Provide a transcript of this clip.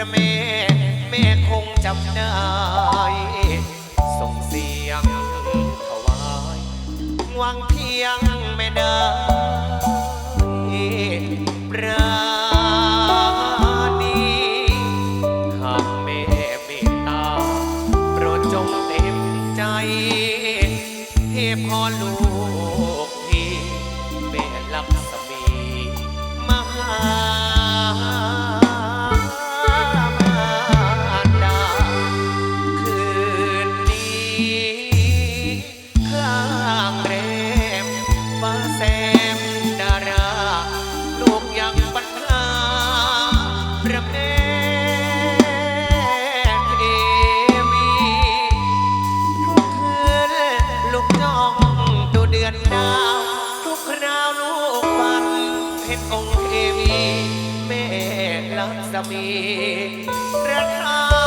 ระแม่แม่คงจำได้ ส่งเสียงถวายหวังเพียงไม่ได้ วีแม่ลักษมีพระธา